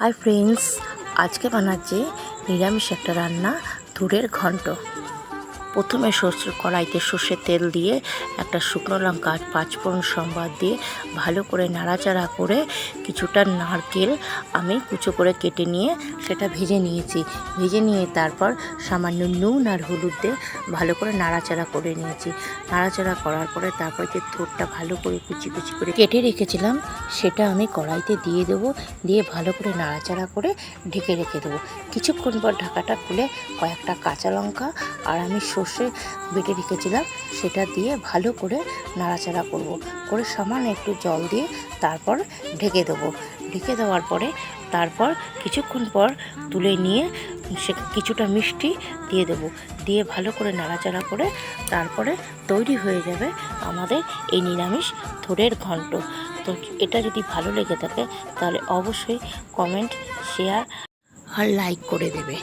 Hi friends আজকে বানাচ্ছি নিরামিষ একটা রান্না ধুরের ঘন্ট। প্রথমে সর্ষের কড়াইতে সর্ষের তেল দিয়ে একটা শুকনো লঙ্কা পাঁচফোড়ন সম্বাদ দিয়ে ভালো করে নাড়াচাড়া করে কিছুটা নারকেল আমি কুচো করে কেটে নিয়ে সেটা ভেজে নিয়েছি। ভেজে নিয়ে তারপর সামান্য নুন আর হলুদ দিয়ে ভালো করে নাড়াচাড়া করে নিয়েছি। নাড়াচাড়া করার পরে তারপর যে থোরটা ভালো করে কুচি কুচি করে কেটে রেখেছিলাম, সেটা আমি কড়াইতে দিয়ে দেবো, দিয়ে ভালো করে নাড়াচাড়া করে ঢেকে রেখে দেবো। কিছুক্ষণ পর ঢাকাটা খুলে কয়েকটা কাঁচা লঙ্কা আর আমি সর্ষে বেটে রেখেছিলাম, সেটা দিয়ে ভালো করে নাড়াচাড়া করব। করে সামান্য একটু জল দিয়ে তারপর ঢেকে দেবো। ঢেকে দেওয়ার পরে তারপর কিছুক্ষণ পর তুলে নিয়ে সে কিছুটা মিষ্টি দিয়ে দেবো। দিয়ে ভালো করে নাড়াচাড়া করে তারপরে তৈরি হয়ে যাবে আমাদের এই নিরামিষ থোড়ের ঘন্ট। তো এটা যদি ভালো লেগে থাকে তাহলে অবশ্যই কমেন্ট, শেয়ার আর লাইক করে দেবে।